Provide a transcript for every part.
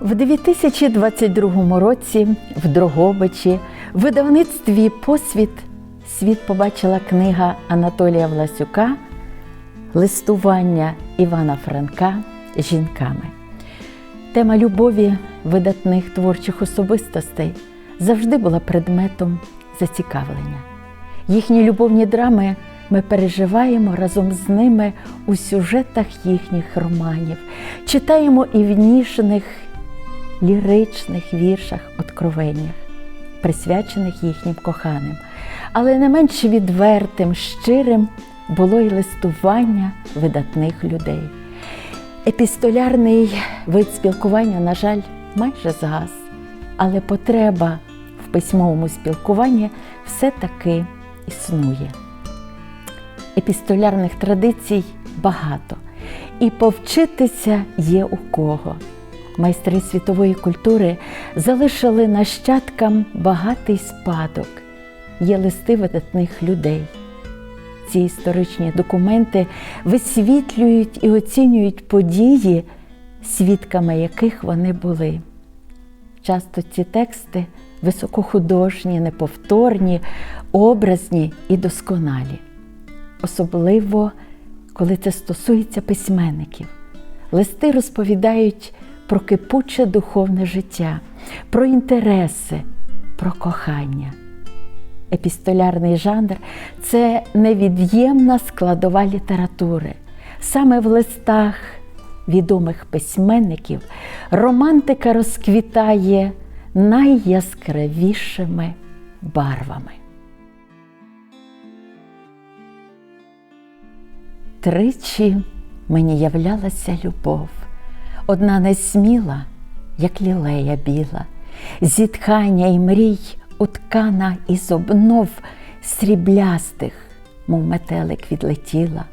В 2022 році в Дрогобичі в видавництві Посвіт світ побачила книга Анатолія Власюка Листування Івана Франка жінками. Тема любові видатних творчих особистостей завжди була предметом зацікавлення. Їхні любовні драми ми переживаємо разом з ними у сюжетах їхніх романів, читаємо і в ніжних ліричних віршах, откровеннях, присвячених їхнім коханим. Але не менш відвертим, щирим було й листування видатних людей. Епістолярний вид спілкування, на жаль, майже згас, але потреба в письмовому спілкуванні все-таки існує. Епістолярних традицій багато, і повчитися є у кого. Майстри світової культури залишили нащадкам багатий спадок, є листи видатних людей. Ці історичні документи висвітлюють і оцінюють події, свідками яких вони були. Часто ці тексти високохудожні, неповторні, образні і досконалі. Особливо, коли це стосується письменників. Листи розповідають про кипуче духовне життя, про інтереси, про кохання. Епістолярний жанр це невід'ємна складова літератури. Саме в листах відомих письменників романтика розквітає найяскравішими барвами. Тричі мені являлася любов, одна несміла, як лілея біла, зітхання й мрій уткана із обнов сріблястих, мов метелик відлетіла,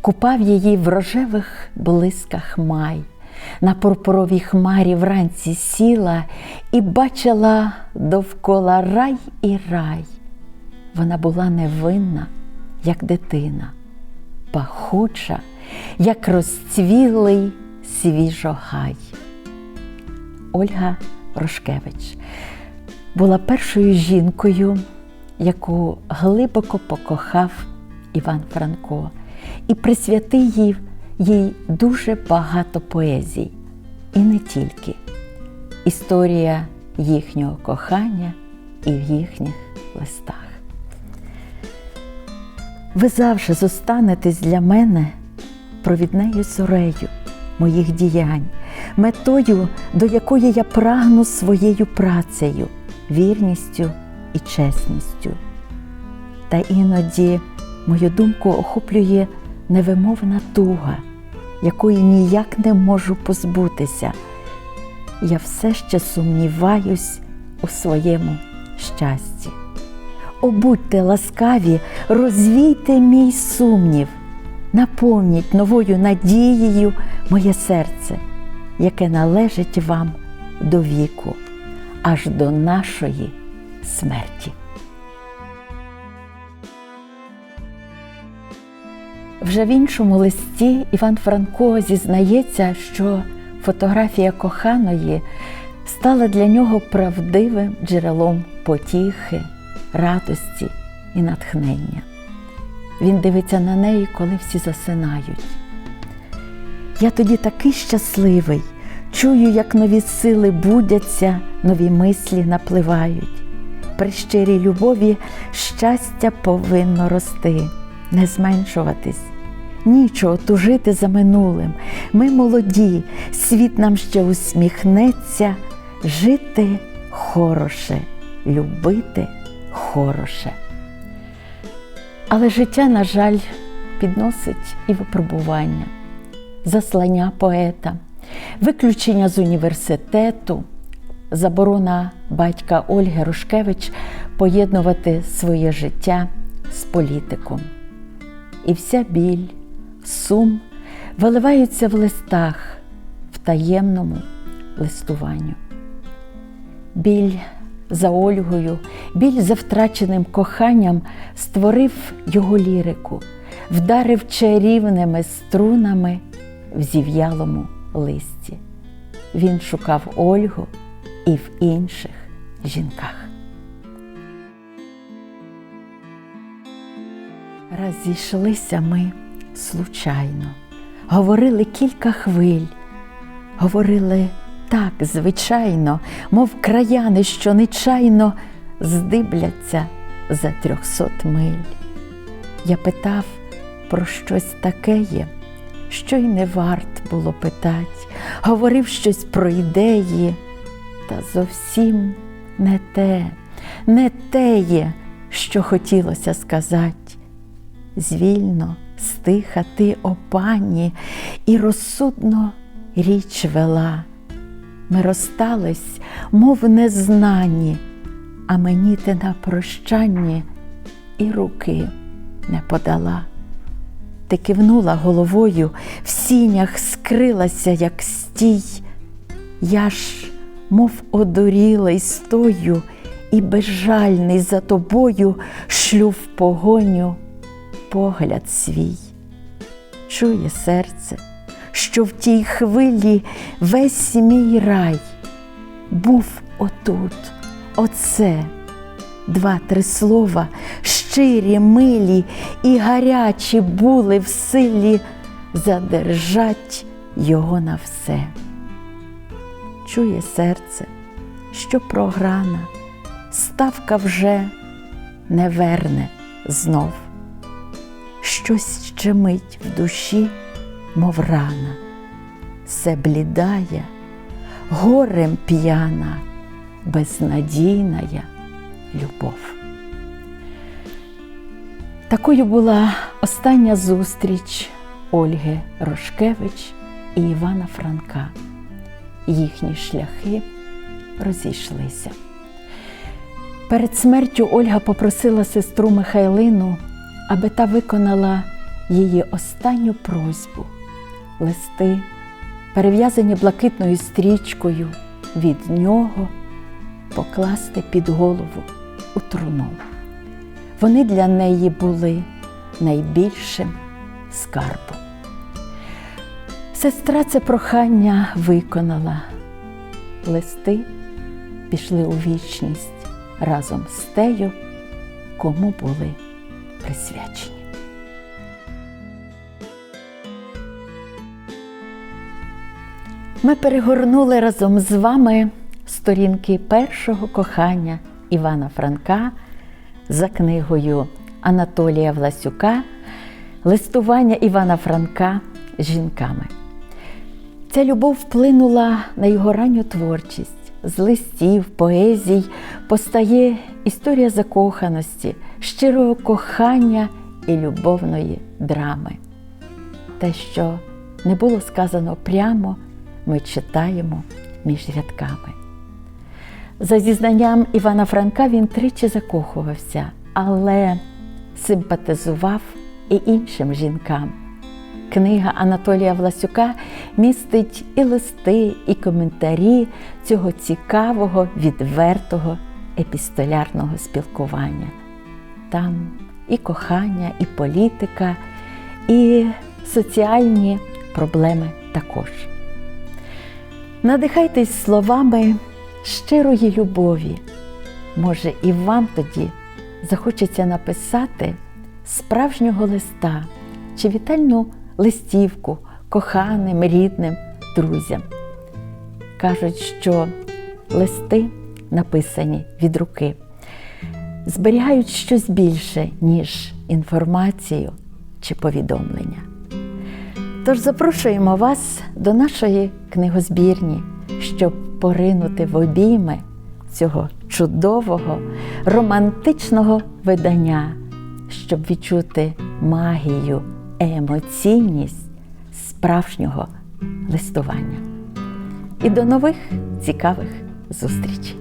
купав її в рожевих блисках май, на пурпуровій хмарі вранці сіла і бачила довкола рай і рай. Вона була невинна, як дитина, пахуча, як розцвілий свіжогай. Ольга Рошкевич була першою жінкою, яку глибоко покохав Іван Франко, і присвятив їй, їй дуже багато поезій. І не тільки. Історія їхнього кохання і в їхніх листах. Ви завжди зостанетесь для мене провіднею зорею моїх діянь, метою, до якої я прагну своєю працею, вірністю і чесністю. Та іноді мою думку охоплює невимовна туга, якої ніяк не можу позбутися. Я все ще сумніваюсь у своєму щасті. О, будьте ласкаві, розвійте мій сумнів, наповніть новою надією моє серце, яке належить вам до віку, аж до нашої смерті. Вже в іншому листі Іван Франко зізнається, що фотографія коханої стала для нього правдивим джерелом потіхи, радості і натхнення. Він дивиться на неї, коли всі засинають. Я тоді такий щасливий, чую, як нові сили будяться, нові мислі напливають. При щирій любові щастя повинно рости, не зменшуватись. Нічого тужити за минулим. Ми молоді, світ нам ще усміхнеться, жити хороше, любити хороше. Але життя, на жаль, підносить і випробування, заслання поета, виключення з університету, заборона батька Ольги Рушкевич поєднувати своє життя з політиком. І вся біль, сум виливаються в листах, в таємному листуванню. Біль за Ольгою, біль за втраченим коханням створив його лірику, вдарив чарівними струнами в зів'ялому листі. він шукав Ольгу і в інших жінках. Розійшлися ми случайно, говорили кілька хвиль, говорили так звичайно, мов краяни, що нечайно здибляться за трьохсот миль. Я питав про щось такеє, що й не варт було питать, говорив щось про ідеї, та зовсім не те, не теє, що хотілося сказать. Звільно стиха ти, о пані, і розсудно річ вела. Ми розстались, мов незнані, а мені ти на прощанні і руки не подала. Ти кивнула головою, в сінях скрилася, як стій. Я ж, мов одурілий, стою, і безжальний за тобою шлю в погоню погляд свій. Чує серце, що в тій хвилі весь мій рай був отут, оце, два-три слова, щирі, милі і гарячі були в силі задержать його на все. Чує серце, що програна, ставка вже не верне знов. Щось щемить в душі, мов рана, все блідає, горем п'яна, безнадійная любов. Такою була остання зустріч Ольги Рошкевич і Івана Франка. Їхні шляхи розійшлися. Перед смертю Ольга попросила сестру Михайлину, аби та виконала її останню просьбу листи, перев'язані блакитною стрічкою від нього покласти під голову у труну. Вони для неї були найбільшим скарбом. Сестра це прохання виконала. Листи пішли у вічність разом з тею, кому були присвячені. Ми перегорнули разом з вами сторінки першого кохання Івана Франка за книгою Анатолія Власюка Листування Івана Франка жінками. Ця любов вплинула на його ранню творчість. З листів, поезій постає історія закоханості, щирого кохання і любовної драми. Те, що не було сказано прямо, ми читаємо між рядками. За зізнанням Івана Франка він тричі закохувався, але симпатизував і іншим жінкам. Книга Анатолія Власюка містить і листи, і коментарі цього цікавого, відвертого епістолярного спілкування. Там і кохання, і політика, і соціальні проблеми також. Надихайтесь словами щирої любові. Може, і вам тоді захочеться написати справжнього листа чи вітальну листівку коханим, рідним, друзям. Кажуть, що листи, написані від руки, зберігають щось більше, ніж інформацію чи повідомлення. Тож запрошуємо вас до нашої книгозбірні, щоб поринути в обійми цього чудового, романтичного видання, щоб відчути магію, емоційність справжнього листування. І до нових цікавих зустрічей!